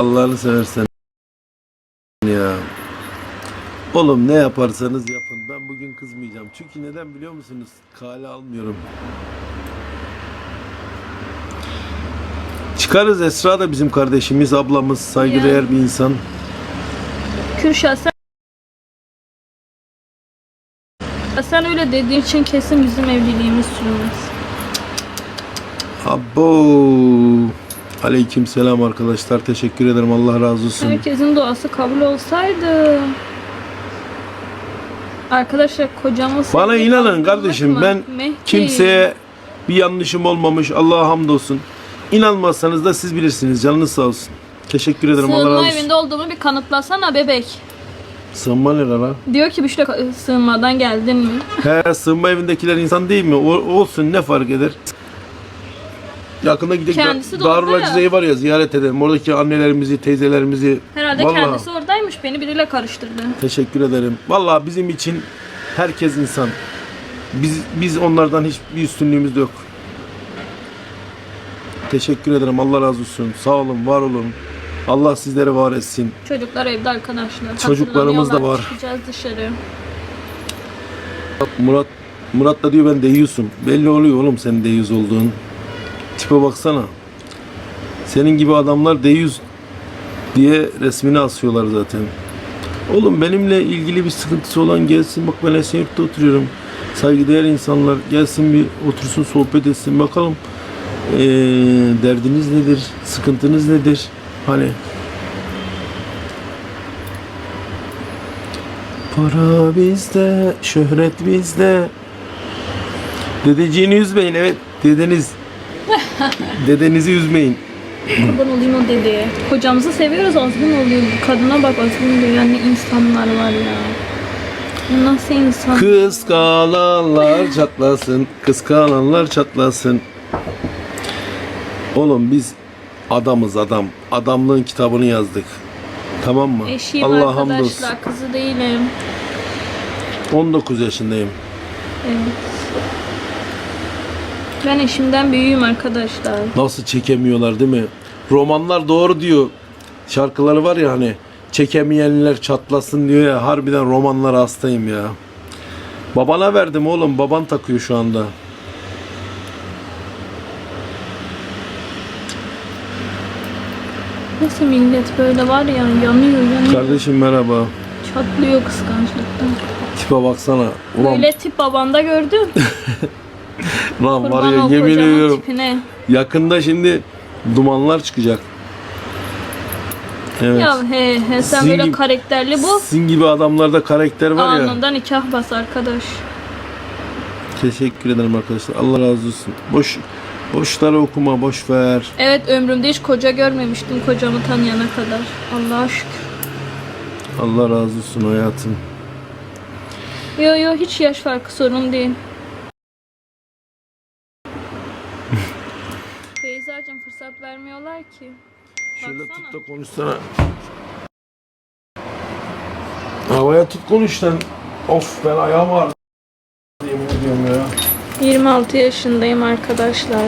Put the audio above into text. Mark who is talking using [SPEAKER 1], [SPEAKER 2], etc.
[SPEAKER 1] Allah'ını seversen ya. Oğlum ne yaparsanız yapın. Ben bugün kızmayacağım. Çünkü neden biliyor musunuz? Kale almıyorum. Çıkarız Esra da bizim kardeşimiz, ablamız, saygıdeğer bir insan.
[SPEAKER 2] Kürşat sen sen öyle dediğin için kesin bizim evliliğimiz sürmez.
[SPEAKER 1] Abo. Aleyküm selam arkadaşlar. Teşekkür ederim. Allah razı olsun.
[SPEAKER 2] Herkesin duası kabul olsaydı. Arkadaşlar kocamız
[SPEAKER 1] Bana inanın kardeşim ben kimseye bir yanlışım olmamış. Allah'a hamdolsun. İnanmazsanız da siz bilirsiniz. Canınız sağ olsun. Teşekkür ederim. Allah razı
[SPEAKER 2] Sığınma
[SPEAKER 1] olsun.
[SPEAKER 2] evinde olduğumu bir kanıtlasana bebek.
[SPEAKER 1] Sığınma ne lan?
[SPEAKER 2] Diyor ki Büşra sığınmadan geldin mi?
[SPEAKER 1] He sığınma evindekiler insan değil mi? O, olsun ne fark eder? Yakında gidelim.
[SPEAKER 2] Kendisi de
[SPEAKER 1] Darul
[SPEAKER 2] orada ya.
[SPEAKER 1] Acize'yi var ya ziyaret edelim. Oradaki annelerimizi, teyzelerimizi.
[SPEAKER 2] Herhalde
[SPEAKER 1] Vallahi
[SPEAKER 2] kendisi oradaymış beni biriyle karıştırdı.
[SPEAKER 1] Teşekkür ederim. Vallahi bizim için herkes insan. Biz biz onlardan hiçbir üstünlüğümüz de yok. Teşekkür ederim. Allah razı olsun. Sağ olun, var olun. Allah sizleri var etsin.
[SPEAKER 2] Çocuklar evde arkadaşlar.
[SPEAKER 1] Çocuklarımız da
[SPEAKER 2] Hatırlamıyorlar.
[SPEAKER 1] var.
[SPEAKER 2] Çıkacağız dışarı.
[SPEAKER 1] Murat Murat da diyor ben deyyusum. Belli oluyor oğlum senin deyyus olduğun. Tipe baksana. Senin gibi adamlar deyyus diye resmini asıyorlar zaten. Oğlum benimle ilgili bir sıkıntısı olan gelsin. Bak ben Esenyurt'ta oturuyorum. Saygıdeğer insanlar gelsin bir otursun sohbet etsin. Bakalım eee, derdiniz nedir? Sıkıntınız nedir? Hani Para bizde, şöhret bizde. Dedeciğini üzmeyin evet. Dedeniz. Dedenizi üzmeyin.
[SPEAKER 2] Kurban olayım o dedeye. Kocamızı seviyoruz azgın oluyor. Kadına bak azgın diyor. Yani insanlar var ya. Bu Nasıl insan?
[SPEAKER 1] Kıskananlar çatlasın. Kıskananlar çatlasın. Oğlum biz adamız adam. Adamlığın kitabını yazdık. Tamam mı?
[SPEAKER 2] Eşiyim
[SPEAKER 1] Allah hamdolsun.
[SPEAKER 2] arkadaşlar. Kızı değilim.
[SPEAKER 1] 19 yaşındayım.
[SPEAKER 2] Evet. Ben eşimden büyüğüm arkadaşlar.
[SPEAKER 1] Nasıl çekemiyorlar değil mi? Romanlar doğru diyor. Şarkıları var ya hani çekemeyenler çatlasın diyor ya. Harbiden romanlara hastayım ya. Babana verdim oğlum. Baban takıyor şu anda.
[SPEAKER 2] Nasıl millet böyle var ya yanıyor yanıyor.
[SPEAKER 1] Kardeşim merhaba.
[SPEAKER 2] Çatlıyor kıskançlıktan.
[SPEAKER 1] Tipe baksana. Ulan,
[SPEAKER 2] Böyle tip babanda gördüm.
[SPEAKER 1] lan var ya yemin ediyorum.
[SPEAKER 2] tipine.
[SPEAKER 1] Yakında şimdi dumanlar çıkacak. Evet.
[SPEAKER 2] Ya he he sen
[SPEAKER 1] Sizin
[SPEAKER 2] böyle
[SPEAKER 1] gibi-
[SPEAKER 2] karakterli bu.
[SPEAKER 1] Sizin gibi adamlarda karakter var ya.
[SPEAKER 2] Anında nikah bas arkadaş.
[SPEAKER 1] Teşekkür ederim arkadaşlar. Allah razı olsun. Boş boşları okuma, boş ver.
[SPEAKER 2] Evet ömrümde hiç koca görmemiştim kocamı tanıyana kadar. Allah'a şükür.
[SPEAKER 1] Allah razı olsun hayatım.
[SPEAKER 2] Yo yo hiç yaş farkı sorun değil. Fırsat vermiyorlar ki.
[SPEAKER 1] Şöyle
[SPEAKER 2] Baksana.
[SPEAKER 1] tut da konuşsana. Havaya tut konuş lan. Of ben ayağım ağrıdı. Yemin ediyorum ya.
[SPEAKER 2] 26 yaşındayım arkadaşlar.